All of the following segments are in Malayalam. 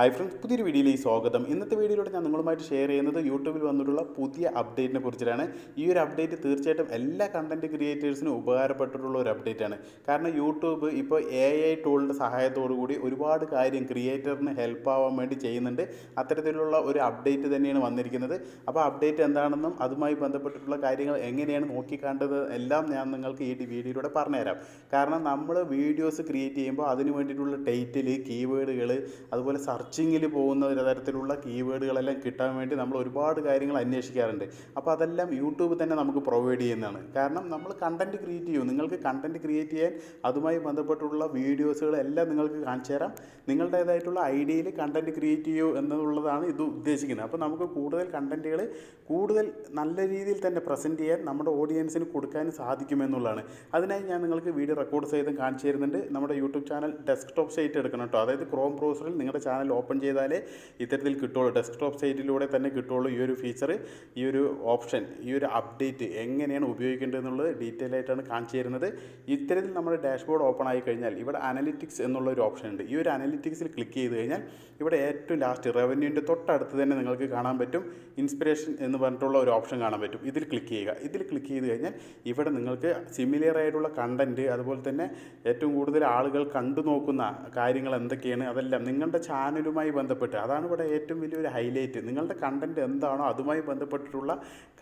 ഹായ് ഫ്രണ്ട്സ് പുതിയൊരു വീഡിയോയിലേക്ക് സ്വാഗതം. ഇന്നത്തെ വീഡിയോയിലൂടെ ഞാൻ നിങ്ങളുമായിട്ട് ഷെയർ ചെയ്യുന്നത് യൂട്യൂബിൽ വന്നിട്ടുള്ള പുതിയ അപ്ഡേറ്റിനെ കുറിച്ചിട്ടാണ്. ഈ ഒരു അപ്ഡേറ്റ് തീർച്ചയായിട്ടും എല്ലാ കണ്ടന്റ് ക്രിയേറ്റേഴ്സിനും ഉപകാരപ്പെട്ടിട്ടുള്ള ഒരു അപ്ഡേറ്റ് ആണ്. കാരണം യൂട്യൂബ് ഇപ്പോൾ എ ഐ ടൂളിന്റെ സഹായത്തോടു കൂടി ഒരുപാട് കാര്യം ക്രിയേറ്ററിന് ഹെൽപ്പ് ആവാൻ വേണ്ടി ചെയ്യുന്നുണ്ട്. അത്തരത്തിലുള്ള ഒരു അപ്ഡേറ്റ് തന്നെയാണ് വന്നിരിക്കുന്നത്. അപ്പോൾ അപ്ഡേറ്റ് എന്താണെന്നും അതുമായി ബന്ധപ്പെട്ടിട്ടുള്ള കാര്യങ്ങൾ എങ്ങനെയാണ് നോക്കിക്കാണ്ടത് എല്ലാം ഞാൻ നിങ്ങൾക്ക് ഈ വീഡിയോയിലൂടെ പറഞ്ഞുതരാം. കാരണം നമ്മൾ വീഡിയോസ് ക്രിയേറ്റ് ചെയ്യുമ്പോൾ അതിന് വേണ്ടിയിട്ടുള്ള ടൈറ്റിൽ കീവേഡുകൾ അതുപോലെ സെർച്ചിങ്ങിൽ പോകുന്ന തരത്തിലുള്ള കീവേഡുകളെല്ലാം കിട്ടാൻ വേണ്ടി നമ്മൾ ഒരുപാട് കാര്യങ്ങൾ അന്വേഷിക്കാറുണ്ട്. അപ്പോൾ അതെല്ലാം യൂട്യൂബ് തന്നെ നമുക്ക് പ്രൊവൈഡ് ചെയ്യുന്നതാണ്. കാരണം നമ്മൾ കണ്ടന്റ് ക്രിയേറ്റ് ചെയ്യും. നിങ്ങൾക്ക് കണ്ടന്റ് ക്രിയേറ്റ് ചെയ്യാൻ അതുമായി ബന്ധപ്പെട്ടുള്ള വീഡിയോസുകളെല്ലാം നിങ്ങൾക്ക് കാണിച്ചു തരാം. നിങ്ങളുടേതായിട്ടുള്ള ഐഡിയയിൽ കണ്ടന്റ് ക്രിയേറ്റ് ചെയ്യൂ എന്നുള്ളതാണ് ഇത് ഉദ്ദേശിക്കുന്നത്. അപ്പോൾ നമുക്ക് കൂടുതൽ കണ്ടന്റുകൾ കൂടുതൽ നല്ല രീതിയിൽ തന്നെ പ്രസന്റ് ചെയ്യാൻ നമ്മുടെ ഓഡിയൻസിന് കൊടുക്കാൻ സാധിക്കുമെന്നുള്ളതാണ് അതിനായി ഞാൻ നിങ്ങൾക്ക് വീഡിയോ റെക്കോർഡ് ചെയ്തും കാണിച്ചു തരുന്നുണ്ട്. നമ്മുടെ യൂട്യൂബ് ചാനൽ ഡെസ്ക്ടോപ്പ് സൈറ്റ് എടുക്കണം കേട്ടോ. അതായത് ക്രോം ബ്രൗസറിൽ നിങ്ങളുടെ ചാനൽ ഓപ്പൺ ചെയ്താലേ ഇത്തരത്തിൽ കിട്ടുള്ളൂ. ഡെസ്ക്ടോപ്പ് സൈറ്റിലൂടെ തന്നെ കിട്ടുള്ളൂ ഈ ഒരു ഫീച്ചർ ഈ ഒരു ഓപ്ഷൻ ഈ ഒരു അപ്ഡേറ്റ് എങ്ങനെയാണ് ഉപയോഗിക്കേണ്ടതെന്നുള്ളത് ഡീറ്റെയിൽ ആയിട്ടാണ് കാണിച്ചു തരുന്നത്. ഇത്തരത്തിൽ നമ്മുടെ ഡാഷ്ബോർഡ് ഓപ്പൺ ആയി കഴിഞ്ഞാൽ ഇവിടെ അനലിറ്റിക്സ് എന്നുള്ള ഒരു ഓപ്ഷൻ ഉണ്ട്. ഈ ഒരു അനലിറ്റിക്സിൽ ക്ലിക്ക് ചെയ്ത് കഴിഞ്ഞാൽ ഇവിടെ ഏറ്റവും ലാസ്റ്റ് റവന്യൂവിന്റെ തൊട്ടടുത്ത് തന്നെ നിങ്ങൾക്ക് കാണാൻ പറ്റും. ഇൻസ്പിറേഷൻ എന്ന് പറഞ്ഞിട്ടുള്ള ഒരു ഓപ്ഷൻ കാണാൻ പറ്റും. ഇതിൽ ക്ലിക്ക് ചെയ്യുക. ഇതിൽ ക്ലിക്ക് ചെയ്ത് കഴിഞ്ഞാൽ ഇവിടെ നിങ്ങൾക്ക് സിമിലർ ആയിട്ടുള്ള കണ്ടന്റ് അതുപോലെ തന്നെ ഏറ്റവും കൂടുതൽ ആളുകൾ കണ്ടു നോക്കുന്ന കാര്യങ്ങൾ എന്തൊക്കെയാണ് അതെല്ലാം നിങ്ങളുടെ ചാനലുമായി ബന്ധപ്പെട്ട്. അതാണ് ഇവിടെ ഏറ്റവും വലിയൊരു ഹൈലൈറ്റ് നിങ്ങളുടെ കണ്ടന്റ് എന്താണോ അതുമായി ബന്ധപ്പെട്ടിട്ടുള്ള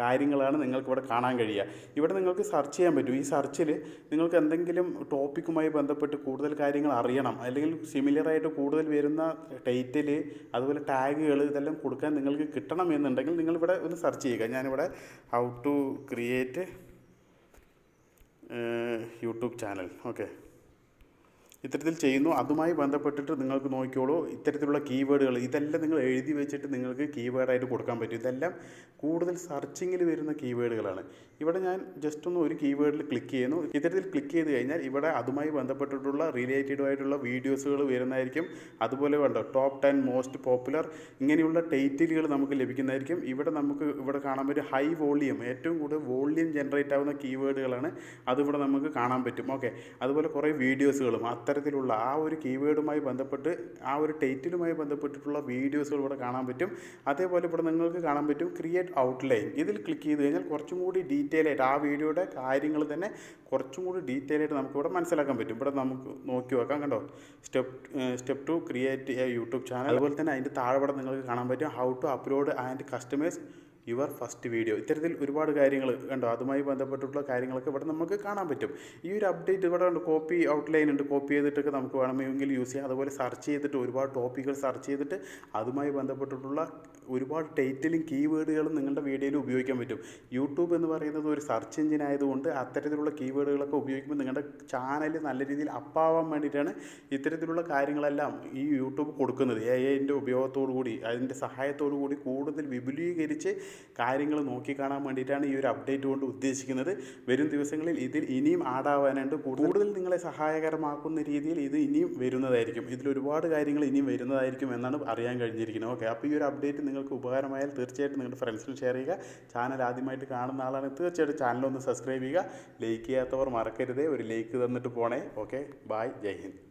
കാര്യങ്ങളാണ് നിങ്ങൾക്ക് ഇവിടെ കാണാൻ കഴിയുക. ഇവിടെ നിങ്ങൾക്ക് സെർച്ച് ചെയ്യാൻ പറ്റും. ഈ സെർച്ചിൽ നിങ്ങൾക്ക് എന്തെങ്കിലും ടോപ്പിക്കുമായി ബന്ധപ്പെട്ട് കൂടുതൽ കാര്യങ്ങൾ അറിയണം. അല്ലെങ്കിൽ സിമിലറായിട്ട് കൂടുതൽ വരുന്ന ടൈറ്റിൽ അതുപോലെ ടാഗുകൾ ഇതെല്ലാം കൊടുക്കാൻ നിങ്ങൾക്ക് കിട്ടണം എന്നുണ്ടെങ്കിൽ നിങ്ങളിവിടെ ഒന്ന് സെർച്ച് ചെയ്യുക. ഞാനിവിടെ how to create YouTube channel. Okay. ഇത്തരത്തിൽ ചെയ്യുന്നു. അതുമായി ബന്ധപ്പെട്ടിട്ട് നിങ്ങൾക്ക് നോക്കിയോളൂ ഇത്തരത്തിലുള്ള കീവേഡുകൾ ഇതെല്ലാം നിങ്ങൾ എഴുതി വെച്ചിട്ട് നിങ്ങൾക്ക് കീവേഡായിട്ട് കൊടുക്കാൻ പറ്റും. ഇതെല്ലാം കൂടുതൽ സെർച്ചിങ്ങിൽ വരുന്ന കീവേഡുകളാണ് ഇവിടെ ഞാൻ ജസ്റ്റ് ഒന്ന് ഒരു കീവേഡിൽ ക്ലിക്ക് ചെയ്യുന്നു. ഇത്തരത്തിൽ ക്ലിക്ക് ചെയ്ത് കഴിഞ്ഞാൽ ഇവിടെ അതുമായി ബന്ധപ്പെട്ടിട്ടുള്ള റിലേറ്റഡ് ആയിട്ടുള്ള വീഡിയോസുകൾ വരുന്നതായിരിക്കും. അതുപോലെ വേണ്ട ടോപ്പ് ടെൻ മോസ്റ്റ് പോപ്പുലർ ഇങ്ങനെയുള്ള ടൈറ്റിലുകൾ നമുക്ക് ലഭിക്കുന്നതായിരിക്കും. ഇവിടെ നമുക്ക് ഇവിടെ കാണാൻ പറ്റും ഹൈ വോളിയം ഏറ്റവും കൂടുതൽ വോളിയം ജനറേറ്റ് ആവുന്ന കീവേഡുകളാണ് അതിവിടെ നമുക്ക് കാണാൻ പറ്റും. ഓക്കെ അതുപോലെ കുറേ വീഡിയോസുകളും അത്തരത്തിലുള്ള ആ ഒരു കീവേഡുമായി ബന്ധപ്പെട്ട് ആ ഒരു ടൈറ്റിലുമായി ബന്ധപ്പെട്ടിട്ടുള്ള വീഡിയോസുകൾ ഇവിടെ കാണാൻ പറ്റും. അതേപോലെ ഇവിടെ നിങ്ങൾക്ക് കാണാൻ പറ്റും ക്രിയേറ്റ് ഔട്ട്ലൈൻ ഇതിൽ ക്ലിക്ക് ചെയ്ത് കഴിഞ്ഞാൽ കുറച്ചും കൂടി ഡീറ്റെയിൽ ആയിട്ട് ആ വീഡിയോയുടെ കാര്യങ്ങൾ തന്നെ കുറച്ചും കൂടി ഡീറ്റെയിൽ ആയിട്ട് നമുക്കിവിടെ മനസ്സിലാക്കാൻ പറ്റും. ഇവിടെ നമുക്ക് നോക്കി വെക്കാം കണ്ടോ? Step step to create a YouTube channel അതുപോലെ തന്നെ അതിന്റെ താഴെ നിങ്ങൾക്ക് കാണാൻ പറ്റും how to upload and customise your first video. ഇത്തരത്തിൽ ഒരുപാട് കാര്യങ്ങൾ കണ്ടോ? അതുമായി ബന്ധപ്പെട്ടിട്ടുള്ള കാര്യങ്ങളൊക്കെ ഇവിടെ നമുക്ക് കാണാൻ പറ്റും. ഈ ഒരു അപ്ഡേറ്റ് ഇവിടെ ഉണ്ട്. കോപ്പി ഔട്ട്ലൈൻ ഉണ്ട്. കോപ്പി ചെയ്തിട്ടൊക്കെ നമുക്ക് വേണമെങ്കിൽ യൂസ് ചെയ്യാം. അതുപോലെ സെർച്ച് ചെയ്തിട്ട് ഒരുപാട് ടോപ്പിക്കുകൾ സെർച്ച് ചെയ്തിട്ട് അതുമായി ബന്ധപ്പെട്ടിട്ടുള്ള ഒരുപാട് ടൈറ്റിലും കീവേഡുകളും നിങ്ങളുടെ വീഡിയോയിൽ ഉപയോഗിക്കാൻ പറ്റും. യൂട്യൂബ് എന്ന് പറയുന്നത് ഒരു സെർച്ച് എഞ്ചിൻ ആയതുകൊണ്ട് അത്തരത്തിലുള്ള കീവേഡുകളൊക്കെ ഉപയോഗിക്കുമ്പോൾ നിങ്ങളുടെ ചാനൽ നല്ല രീതിയിൽ അപ്പാവാൻ വേണ്ടിയിട്ടാണ് ഇത്തരത്തിലുള്ള കാര്യങ്ങളെല്ലാം ഈ യൂട്യൂബ് കൊടുക്കുന്നത്. എ ഐന്റെ ഉപയോഗത്തോടു കൂടി അതിന്റെ സഹായത്തോടു കൂടി കൂടുതൽ വിപുലീകരിച്ച് കാര്യങ്ങൾ നോക്കിക്കാണാൻ വേണ്ടിയിട്ടാണ് ഈ ഒരു അപ്ഡേറ്റ് കൊണ്ട് ഉദ്ദേശിക്കുന്നത്. വരും ദിവസങ്ങളിൽ ഇതിൽ ഇനിയും ആഡാവാനുണ്ട് കൂടുതൽ നിങ്ങളെ സഹായകരമാക്കുന്ന രീതിയിൽ ഇത് ഇനിയും വരുന്നതായിരിക്കും. ഇതിൽ ഒരുപാട് കാര്യങ്ങൾ ഇനിയും വരുന്നതായിരിക്കും എന്നാണ് അറിയാൻ കഴിഞ്ഞിരിക്കുന്നത്. ഓക്കെ അപ്പോൾ ഈ ഒരു അപ്ഡേറ്റ് നിങ്ങൾക്ക് ഉപകാരമായാൽ തീർച്ചയായിട്ടും നിങ്ങളുടെ ഫ്രണ്ട്സിന് ഷെയർ ചെയ്യുക. ചാനൽ ആദ്യമായിട്ട് കാണുന്ന ആളാണ് തീർച്ചയായിട്ടും ചാനലൊന്ന് സബ്സ്ക്രൈബ് ചെയ്യുക. ലൈക്ക് ചെയ്യാത്തവർ മറക്കരുതേ. ഒരു ലൈക്ക് തന്നിട്ട് പോണേ. Okay bye Jai Hind.